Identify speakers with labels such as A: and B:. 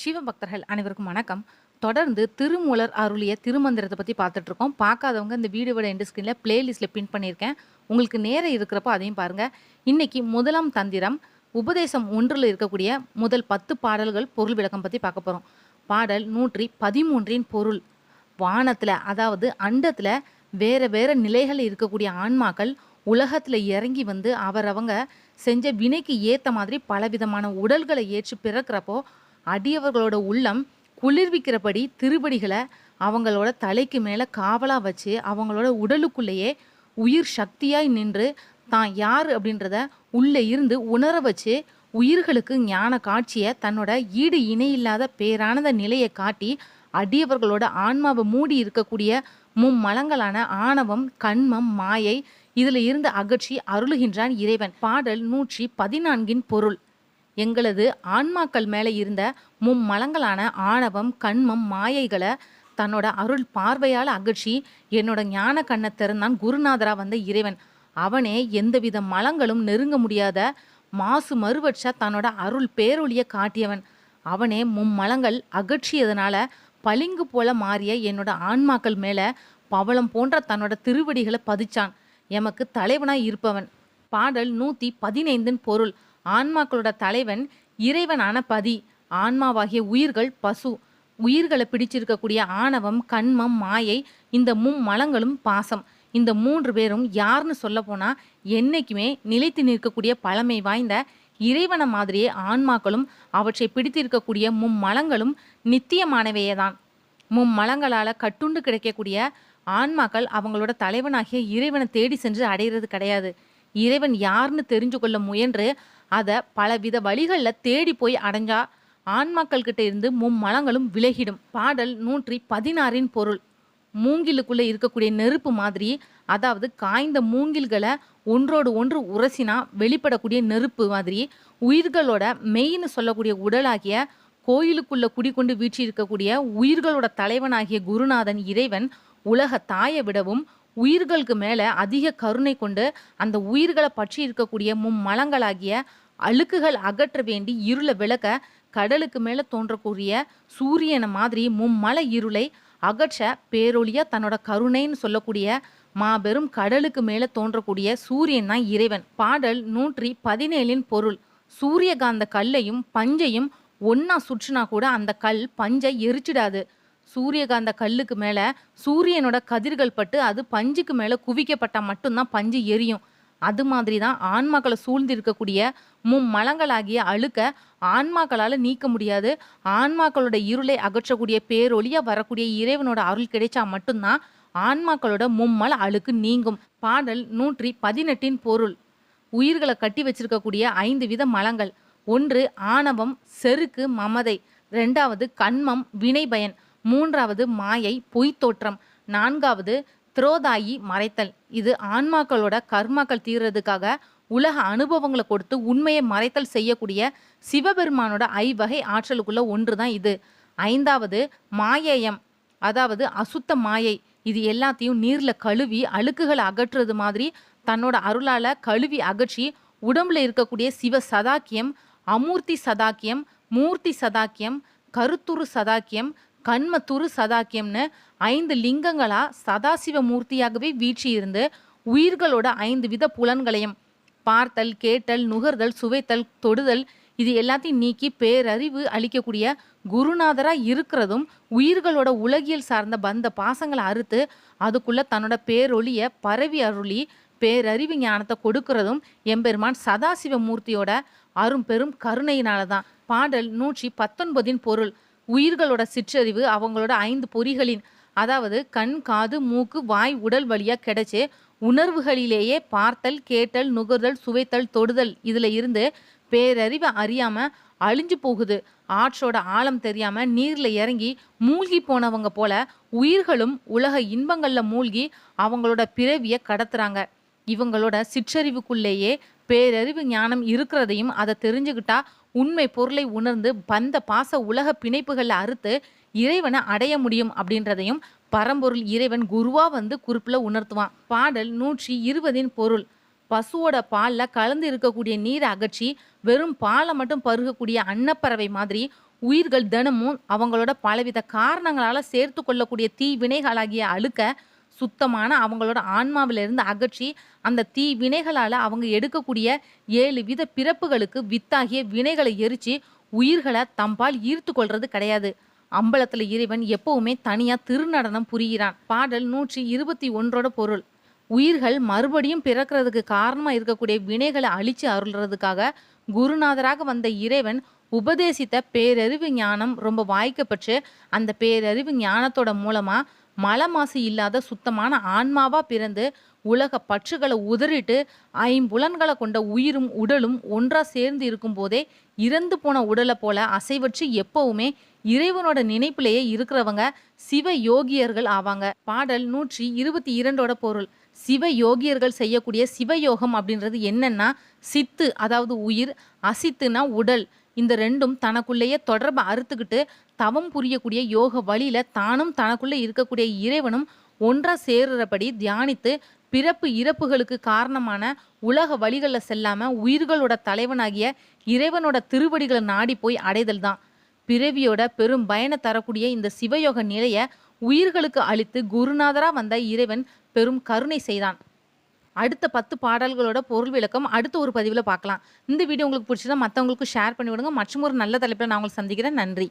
A: சிவபக்தர்கள் அனைவருக்கும் வணக்கம். தொடர்ந்து திருமூலர் அருளிய திருமந்திரத்தை பற்றி பார்த்துட்டு இருக்கோம் பார்க்காதவங்க இந்த வீடியோவோட எண்டு ஸ்க்ரீனில் பிளேலிஸ்ட்டில் பின் பண்ணியிருக்கேன். உங்களுக்கு நேரம் இருக்கிறப்போ அதையும் பாருங்கள் இன்னைக்கு முதலாம் தந்திரம் உபதேசம் ஒன்றில் இருக்கக்கூடிய முதல் பத்து பாடல்கள் பொருள் விளக்கம் பற்றி பார்க்க போகிறோம் பாடல் நூற்றி பதிமூன்றின் பொருள். வானத்தில் அதாவது அண்டத்தில் வேற வேற நிலைகளில் இருக்கக்கூடிய ஆன்மாக்கள் உலகத்தில் இறங்கி வந்து அவரவங்க செஞ்ச வினைக்கு ஏற்ற மாதிரி பலவிதமான உடல்களை ஏற்று பிறக்கிறப்போ அடியவர்களோட உள்ளம் குளிர்விக்கிறபடி திருவடிகளை அவங்களோட தலைக்கு மேலே காவலாக வச்சு அவங்களோட உடலுக்குள்ளேயே உயிர் சக்தியாய் நின்று தான் யார் அப்படின்றத உள்ளே இருந்து உணர வச்சு உயிர்களுக்கு ஞான காட்சியை தன்னோட ஈடு இணையில்லாத பேரானந்த நிலையை காட்டி அடியவர்களோட ஆன்மாவை மூடி இருக்கக்கூடிய மும்மலங்களான ஆணவம் கண்மம் மாயை இதில் இருந்து அகற்றி அருளுகின்றான் இறைவன். பாடல் நூற்றி பதினான்கின் பொருள். எங்களது ஆன்மாக்கள் மேலே இருந்த மும்மலங்களான ஆணவம் கண்மம் மாயைகளை தன்னோட அருள் பார்வையால் அகற்றி என்னோட ஞான கண்ணை திறந்தான் குருநாதரா வந்த இறைவன். அவனே எந்தவித மலங்களும் நெருங்க முடியாத மாசு மறுவற்ற தன்னோட அருள் பேரொழிய காட்டியவன். அவனே மும்மலங்கள் அகற்றியதனால பளிங்கு போல மாறிய என்னோட ஆன்மாக்கள் மேலே பவளம் போன்ற தன்னோட திருவடிகளை பதிச்சான். எமக்கு தலைவனாய் இருப்பவன். பாடல் நூற்றி பதினைந்தின் பொருள். ஆன்மாக்களோட தலைவன் இறைவனான பதி. ஆன்மாவாகிய உயிர்கள் பசு. உயிர்களை பிடிச்சிருக்கக்கூடிய ஆணவம் கண்மம் மாயை இந்த மும்மலங்களும் பாசம். இந்த மூன்று பேரும் யாருன்னு சொல்ல போனால் என்னைக்குமே நிலைத்து நிற்கக்கூடிய பழமை வாய்ந்த இறைவன மாதிரியே ஆன்மாக்களும் அவற்றை பிடித்திருக்கக்கூடிய மும்மலங்களும் நித்தியமானவையே தான் மும்மலங்களால் கட்டுண்டு கிடைக்கக்கூடிய ஆன்மாக்கள் அவங்களோட தலைவனாகிய இறைவனை தேடி சென்று அடையிறது கிடையாது. இறைவன் யாருன்னு தெரிஞ்சு கொள்ள முயன்று அதை பலவித வழிகளில் தேடி போய் அடைஞ்சா ஆன்மாக்கள் கிட்ட இருந்து மும்மலங்களும் விலகிடும். பாடல் நூற்றி பதினாறின் பொருள். மூங்கிலுக்குள்ளே இருக்கக்கூடிய நெருப்பு மாதிரி அதாவது காய்ந்த மூங்கில்களை ஒன்றோடு ஒன்று உரசினா வெளிப்படக்கூடிய நெருப்பு மாதிரி உயிர்களோட மெயின்னு சொல்லக்கூடிய உடலாகிய கோயிலுக்குள்ள குடிகொண்டு வீற்றி இருக்கக்கூடிய உயிர்களோட தலைவனாகிய குருநாதன் இறைவன் உலக தாயை விடவும் உயிர்களுக்கு மேலே அதிக கருணை கொண்டு அந்த உயிர்களை பற்றி இருக்கக்கூடிய மும்மலங்களாகிய அழுக்குகள் அகற்ற வேண்டி இருளை விளக்க கடலுக்கு மேலே தோன்றக்கூடிய சூரியனை மாதிரி மும்மல இருளை அகற்ற பேரொழியா தன்னோட கருணைன்னு சொல்லக்கூடிய மாபெரும் கடலுக்கு மேலே தோன்றக்கூடிய சூரியன் தான் இறைவன். பாடல் நூற்றி பதினேழின் பொருள். சூரியகாந்த கல்லையும் பஞ்சையும் ஒன்னா சுற்றுனா கூட அந்த கல் பஞ்சை எரிச்சிடாது. சூரியகாந்த கல்லுக்கு மேலே சூரியனோட கதிர்கள் பட்டு அது பஞ்சுக்கு மேலே குவிக்கப்பட்டால் மட்டும்தான் பஞ்சு எரியும். அது மாதிரி தான் ஆன்மாக்களை சூழ்ந்து இருக்கக்கூடிய மும்மலங்களாகிய அழுக்க ஆன்மாக்களால் நீக்க முடியாது. ஆன்மாக்களோட இருளை அகற்றக்கூடிய பேரொழியாக வரக்கூடிய இறைவனோட அருள் கிடைச்சா மட்டும்தான் ஆன்மாக்களோட மும்மல அழுக்கு நீங்கும். பாடல் நூற்றி பதினெட்டின் பொருள். உயிர்களை கட்டி வச்சிருக்கக்கூடிய ஐந்து வித மலங்கள். ஒன்று ஆணவம் செருக்கு மமதை. ரெண்டாவது கண்மம் வினை பயன் மூன்றாவது மாயை பொய்த் தோற்றம். நான்காவது திரோதாயி மறைத்தல். இது ஆன்மாக்களோட கர்மாக்கள் தீர்றதுக்காக உலக அனுபவங்களை கொடுத்து உண்மையை மறைத்தல் செய்யக்கூடிய சிவபெருமானோட ஐவகை ஆற்றலுக்குள்ள ஒன்று தான் இது. ஐந்தாவது மாயேயம் அதாவது அசுத்த மாயை. இது எல்லாத்தையும் நீர்ல கழுவி அழுக்குகளை அகற்றுறது மாதிரி தன்னோட அருளால கழுவி அகற்றி உடம்புல இருக்கக்கூடிய சிவ சதாக்கியம் அமூர்த்தி சதாக்கியம் மூர்த்தி சதாக்கியம் கருத்துரு சதாக்கியம் கண்மத்துரு சதாக்கியம்னு ஐந்து லிங்கங்களா சதாசிவ மூர்த்தியாகவே வீழ்ச்சியிருந்து உயிர்களோட ஐந்து வித புலன்களையும் பார்த்தல் கேட்டல் நுகர்தல் சுவைத்தல் தொடுதல் இது எல்லாத்தையும் நீக்கி பேரறிவு அளிக்கக்கூடிய குருநாதரா இருக்கிறதும் உயிர்களோட உலகியல் சார்ந்த பந்த பாசங்களை அறுத்து அதுக்குள்ள தன்னோட பேரொளிய பரவி அருளி பேரறிவு ஞானத்தை கொடுக்கறதும் எம்பெருமான் சதாசிவ மூர்த்தியோட அரும் பெரும் கருணையினால தான் பாடல் நூற்றி பத்தொன்பதின் பொருள் உயிர்களோட சிற்றறிவு அவங்களோட ஐந்து பொறிகளின் அதாவது கண் காது மூக்கு வாய் உடல் வழியாக கிடைச்சி உணர்வுகளிலேயே பார்த்தல் கேட்டல் நுகர்தல் சுவைத்தல் தொடுதல் இதில் இருந்து பேரறிவை அறியாமல் அழிஞ்சு போகுது. ஆற்றோட ஆழம் தெரியாமல் நீரில் இறங்கி மூழ்கி போனவங்க போல உயிர்களும் உலக இன்பங்களில் மூழ்கி அவங்களோட பிறவியை கடத்துறாங்க. இவங்களோட சிற்றறிவுக்குள்ளேயே பேரறிவு ஞானம் இருக்கிறதையும் அதை தெரிஞ்சுக்கிட்டா உண்மை பொருளை உணர்ந்து பந்த பாச உலக பிணைப்புகளை அறுத்து இறைவனை அடைய முடியும் அப்படின்றதையும் பரம்பொருள் இறைவன் குருவா வந்து குறிப்புல உணர்த்துவான். பாடல் நூற்றி இருபதின் பொருள். பசுவோட பால்ல கலந்து இருக்கக்கூடிய நீரை அகற்றி வெறும் பாலை மட்டும் பருகக்கூடிய அன்னப்பறவை மாதிரி உயிர்கள் தினமும் அவங்களோட பலவித காரணங்களால சேர்த்து கொள்ளக்கூடிய தீ வினைகளாகிய அழுக்க சுத்தமான அவங்களோட ஆன்மாவிலிருந்து அகற்றி அந்த தீ வினைகளால் அவங்க எடுக்கக்கூடிய ஏழு வித பிறப்புகளுக்கு வித்தாகிய வினைகளை எரிச்சு உயிர்களை தம்பால் ஈர்த்து கொள்வது கிடையாது. அம்பலத்தில் இறைவன் எப்பவுமே தனியாக திருநடனம் புரிகிறான். பாடல் நூற்றி இருபத்தி ஒன்றோட பொருள். உயிர்கள் மறுபடியும் பிறக்கிறதுக்கு காரணமாக இருக்கக்கூடிய வினைகளை அழிச்சு அருள்றதுக்காக குருநாதராக வந்த இறைவன் உபதேசித்த பேரறிவு ஞானம் ரொம்ப வாய்க்கப்பெற்று அந்த பேரறிவு ஞானத்தோட மூலமாக மலமாசு இல்லாத சுத்தமான ஆன்மாவா பிறந்து உலக பற்றுகளை உதறிட்டு ஐம்புலன்களை கொண்ட உயிரும் உடலும் ஒன்றா சேர்ந்து இருக்கும்போதே இறந்து போன உடலை போல அசைவற்று எப்பவுமே இறைவனோட நினைப்பிலேயே இருக்கிறவங்க சிவ யோகியர்கள் ஆவாங்க. பாடல் நூற்றி இருபத்தி இரண்டோட பொருள். சிவ யோகியர்கள் செய்யக்கூடிய சிவயோகம் அப்படின்றது என்னன்னா சித்து அதாவது உயிர் அசித்துனா உடல். இந்த ரெண்டும் தனக்குள்ளேயே தொடர்பை அறுத்துக்கிட்டு தவம் புரியக்கூடிய யோக வழியில தானும் தனக்குள்ளே இருக்கக்கூடிய இறைவனும் ஒன்றா சேருறபடி தியானித்து பிறப்பு இறப்புகளுக்கு காரணமான உலக வழிகளில் செல்லாம உயிர்களோட தலைவனாகிய இறைவனோட திருவடிகளை நாடி போய் அடைதல் தான். பிறவியோட பெரும் பயனை தரக்கூடிய இந்த சிவயோக நிலையை உயிர்களுக்கு அளித்து குருநாதரா வந்த இறைவன் பெரும் கருணை செய்தான். அடுத்த பத்து பாடல்களோட பொருள் விளக்கம் அடுத்த ஒரு பதிவில் பார்க்கலாம். இந்த வீடியோ உங்களுக்கு பிடிச்சதா மற்றவங்களுக்கு ஷேர் பண்ணிவிடுங்க மற்றும் ஒரு நல்ல தலைப்பில் நான் உங்களை சந்திக்கிறேன். நன்றி.